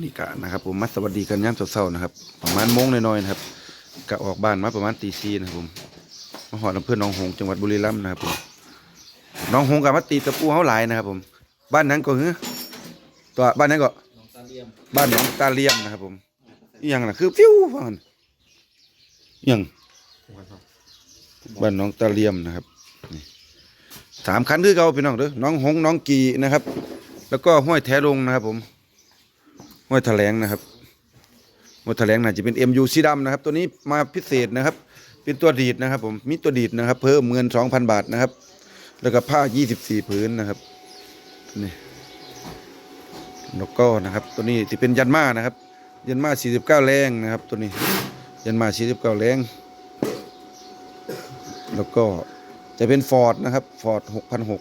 นนี้กะนะครับผมมาสวัสดีกันยามเช้าๆนะครับ ประมาณโมงน้อยๆนะครับกะออกบ้านมาประมาณตีสี่นะครับผมมาหอดอำเภอหนองหงจังหวัดบุรีรัมย์นะครับผมหนองหงกับมาตีตะปูเฮาหลายนะครับผม บ้านนั้นก็คือตัวบ้านนั้นก็บ้านหนองตาเลียมนะครับ ผมอย่างน่ะคือฟิวฟังกันอย่างบ้านหนองตาเลียมนะครับสามคันคือเก่าพี่น้องเด้อน้องหงน้องกีนะครับ แล้วก็ห้วยแท้ลงนะครับผม ห้วยแถลงนะครับห้วยแถลงน่าจะเป็น MU สีดำนะครับ ตัวนี้มาพิเศษนะครับ เป็นตัวดีดนะครับผมมีตัวดีดนะครับ เพิ่มเงิน 2,000 บาทนะครับ แล้วก็ผ้า 24 ผืนนะครับนี่แล้วก็นะครับ ตัวนี้ที่เป็นยันมานะครับ ยันมา 49 แรงนะครับ ตัวนี้ยันมา 49 แรง แล้วก็จะเป็นฟอร์ดนะครับฟอร์ด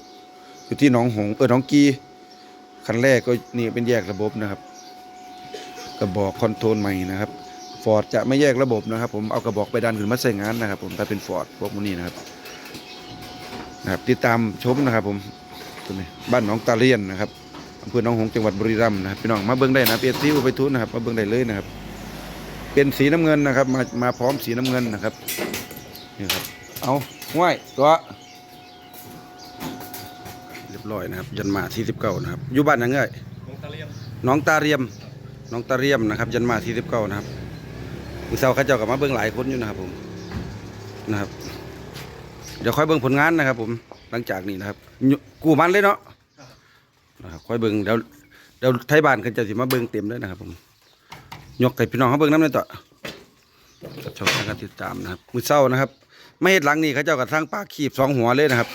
6,600อยู่ที่หนองหงเออหนองกีคันแรกก็นี่เป็นแยกระบบนะครับ กระบอกคอนโทรลใหม่นะครับฟอร์ดจะไม่แยกระบบนะครับ ผมเอากระบอกไปดันขึ้นมาใส่งานนะครับ ผมถ้าเป็นฟอร์ดพวกนี้นะครับนะครับติดตามชมนะครับ ผมตัวนี้บ้านหนองตาเลียนนะครับอำเภอหนองหงส์จังหวัดบุรีรัมย์นะครับพี่น้องมาเบิ่งได้นะเปียซีอุไปทุนนะครับมาเบิ่งได้เลยนะครับ เป็นสีน้ำเงินนะครับ มามาพร้อมสีน้ำเงินนะครับนี่ครับเอาห้วยตัวเรียบร้อยนะครับ ยันมาที่สิบเก้านะครับอยู่บ้านยังไงน้องตาเลียมหน้องตาเรียมห น้องตาเรียมนะครับ ยันมาที่สิบเก้านะครับมือเสาข้าเจ้ากับมาเบิ่งหลายคนอยู่นะครับผมนะครับ เดี๋ยวค่อยเบิ่งผลงานนะครับ ผมหลังจากนี้นะครับกูมันเลยเนาะนะครับค่อยเบิ่งเดี๋ยวเดี๋ยวไทยบ้านเขาจะสิมาเบิ่งเต็มเลยนะครับ ผมยกให้พี่น้องเขาเบิ่งน้ำเลยต่อชอบทางการติดตามนะครับมือเศร้านะครับ ไม่เห็ดหลังนี่เขาเจ้ากระทั่งปากขีบสองหัวเลยนะครับ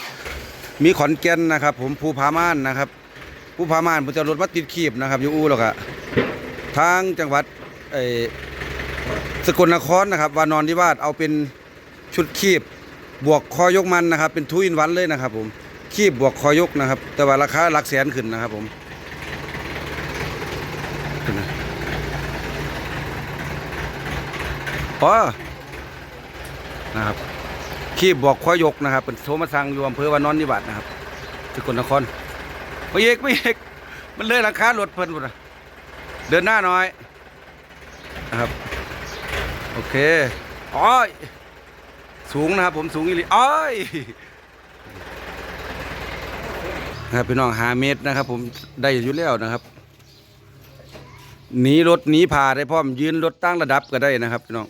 มีขอนแก่นนะครับ ผมภูผาม่านนะครับ ภูผาม่านผมจะรถมาติดขีบนะครับอยู่อู้หรอกอะ ทางจังหวัดไอ้สกลนครนะครับวานอนที่วาดเอาเป็นชุดขีบบวกคอยกมันนะครับ เป็นทุยนวันเลยนะครับ ผมคีบบวกคอยกนะครับ แต่ว่าราคาหลักแสนขึ้นนะครับ ผมขึ้นนะพอนะครับคีบบวกคอยกนะครับ เป็นโทรมาสั่งอยู่อำเภอวานอนนิบัตินะครับสกลนครไม่เอกไม่เอกมันเลยราคารถเพิ่นพุ่นะ เดินหน้าหน่อยนะครับ โอเคอ้อยสูงนะครับผมสูงอีหลีอ้อยนะครับพี่น้องหาเมตรนะครับ ผมได้อยู่แล้วนะครับหนีรถหนีผ่าได้พร้อมยืนรถตั้งระดับก็ได้นะครับพี่น้อง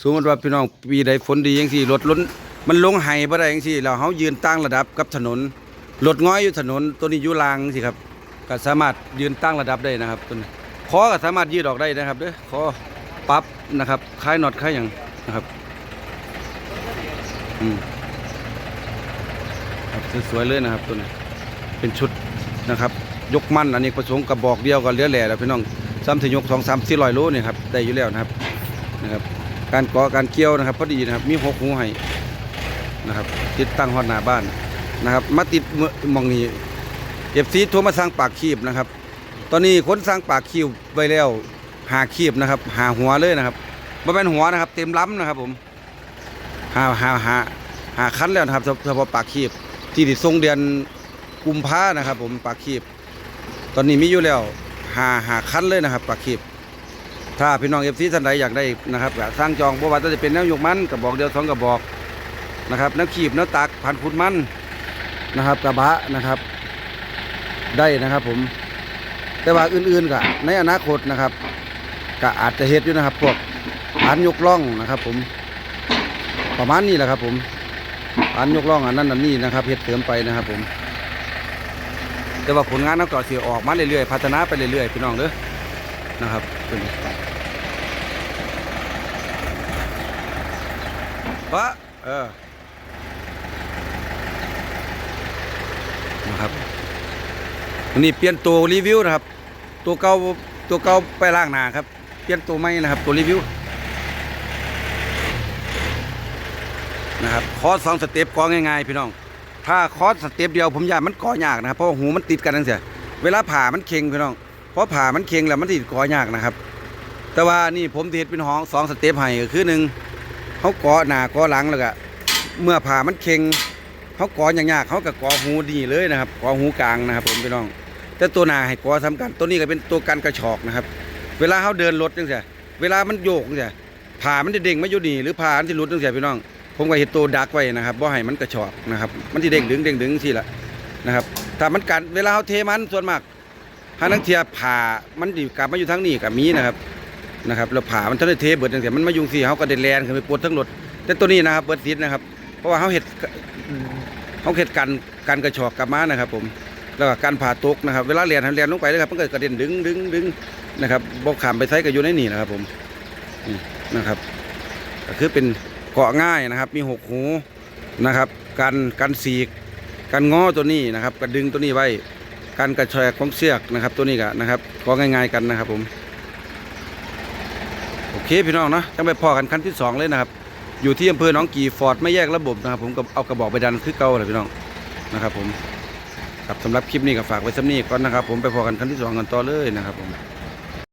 สมมติว่าพี่น้องปีใดฝนดีย่างสี่รถล้นมันลงไห้บ่ได้ย่างสี่เราเขายืนตั้งระดับกับถนนรถง้อยอยู่ถนนตัวนี้อยู่รางสิครับก็สามารถยืนตั้งระดับได้นะครับตัวนี้ คอก็สามารถยืดออกได้นะครับเด้อคอปั๊บนะครับคล้ายน็อตคล้ายอย่างนะครับอืมครับสวยๆเลยนะครับตัวนี้เป็นชุดนะครับ ยกมั่นอันนี้ประสงค์กระบอกเดียวก็เลือแหล่แล้วพี่น้องซ้ำถึงยกสองสามสี่ร้อยโลนี่ครับได้อยู่แล้วนะครับนะครับ การก่อการเกี่ยวนะครับพอดีนะครับ มีหกหูให้นะครับติดตั้งฮอดหน้าบ้านนะครับ มาติดมือมองนี้เอฟซีโทรมาสร้างปากคีบนะครับ ตอนนี้คนสร้างปากคีบไว้แล้วหาคีบนะครับ หาหัวเลยนะครับไม่เป็นหัวนะครับ เต็มล้ำนะครับผมหาหาหาหาคันแล้วนะครับเฉพาะปากคีบที่ติดทรงเดือนกุมภานะครับ ผมปลาคีบ ตอนนี้มีอยู่แล้วหาหาคันเลยนะครับปลาคีบถ้าพี่น้องเอฟซีท่านใดอยากได้นะครับสร้างจองบ่ว่าจะเป็นแนวยกมันกระบอกเดียวสองกระบอกนะครับแนวขีบแนวตักพันขุดมันนะครับ กระบะนะครับ ได้นะครับผม แต่ว่าอื่นๆก็ในอนาคตนะครับก็อาจจะเฮ็ดอยู่นะครับ พวกอันยกล่องนะครับ ผม ประมาณนี้แหละครับ ผมอันยกล่องอันนั้นอันนี้นะครับเฮ็ดเสริมไปนะครับ ผม แต่ว่าผลงานเราก็สิออกมาเรื่อยๆพัฒนาไปเรื่อยๆพี่น้องเด้อนะครับเป็นวะเออนะครับอันนี้เปลี่ยนตัวรีวิวนะครับ ตัวเก่าตัวเก่าไปล่างหนาครับ เปลี่ยนตัวใหม่นะครับ ตัวรีวิวนะครับคอร์สสองสเต็ปกอง่ายๆพี่น้อง ถ้าคอร์สสเต็ปเดียวผมอยากมันก่อยากนะครับเพราะหูมันติดกันนั่นเสียเวลาผ่ามันเค็งพี่น้องเพราะผ่ามันเค็งแล้วมันติดก่อยากนะครับ แต่ว่านี่ผมติดเป็นห้องสองสเต็ปให้คือหนึ่งเขาก่อหนาก่อหลังแล้วก็เมื่อผ่ามันเค็งเขาก่อยากๆเขาก็ก่อหูดีเลยนะครับก่อหูกลางนะครับผมพี่น้อง แต่ตัวหนาให้กอสำคัญตัวนี้ก็เป็นตัวกันกระชอกนะครับ เวลาเขาเดินรถจังซี่เวลามันโยกจังซี่ผ่ามันจะเด้งไมาอยู่นี่หรือผ่ามันจะหลุดจังซี่พี่น้อง ผมก็เห็นตัวดักไว้นะครับบ่ให้มันกระชอกนะครับ มันสิเด้งดึงเด้งดึงสิละนะครับถ้ามันกันเวลาเขาเทมันส่วนมากหานังเทียผ่ามันดิกลับมาอยู่ทางนี้กับมีนะครับนะครับแล้วผ่ามันจะได้เทเบิดจังซี่มันมายุงสิเขาก็เด็ดแลนขึ้นไปปวดทั้งรถแต่ตัวนี้นะครับเบิดซิดนะครับ เพราะว่าเขาเห็ดเขาเห็ดกันกันกระชอกกลับมานะครับผม แล้วก็การผ่าตกนะครับ เวลาเรียนเรียนลงไปนะครับมันก็กระเด็นดึงดึงดึงนะครับบกขามไปใช้ก็อยู่ในนี่นะครับ ผมนี่นะครับก็คือเป็นเกาะง่ายนะครับ มีหกหูนะครับการการสีกการง้อตัวนี้นะครับกระดึงตัวนี้ไว้ การกระชากของเสือกนะครับ ตัวนี้ก็นะครับก็ง่ายๆกันนะครับ ผมโอเคพี่น้องเนาะจังไปพอกันขั้นที่สองเลยนะครับ อยู่ที่อำเภอหนองกี่ฟอร์ดไม่แยกระบบนะครับ ผมก็เอากระบอกไปดันคือเก่าเลยพี่น้องนะครับผม ครับสำหรับคลิปนี้ก็ฝากไว้สำนี้ก่อนนะครับ ผมไปพอกันครั้งที่สองกันต่อเลยนะครับผม